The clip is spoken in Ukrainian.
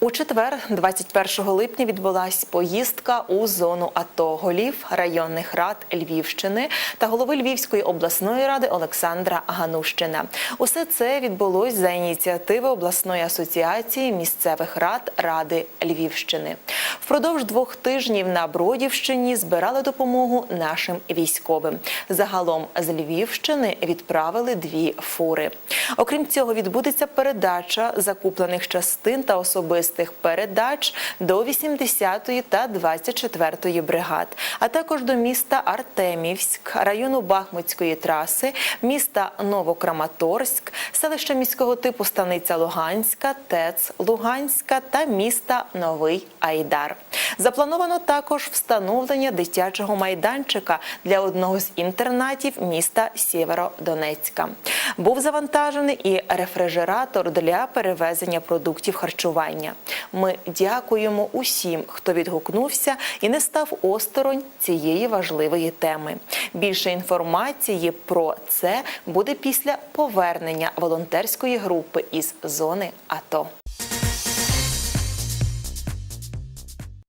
У четвер, 21 липня, відбулась поїздка у зону АТО голів районних рад Львівщини та голови Львівської обласної ради Олександра Ганущина. Усе це відбулось за ініціативи обласної асоціації місцевих рад Ради Львівщини. Впродовж двох тижнів на Бродівщині збирали допомогу нашим військовим. Загалом з Львівщини відправили дві фури. Окрім цього, відбудеться передача закуплених частин та особистих передач до 80-ї та 24-ї бригад, а також до міста Артемівськ, району Бахмутської траси, міста Новокраматорськ, селища міського типу Станиця Луганська, ТЕЦ Луганська та міста Новий Айдар. Заплановано також встановлення дитячого майданчика для одного з інтернатів міста Сєвєродонецька. Був завантажений і рефрижератор для перевезення продуктів харчування. Ми дякуємо усім, хто відгукнувся і не став осторонь цієї важливої теми. Більше інформації про це буде після повернення волонтерської групи із зони АТО.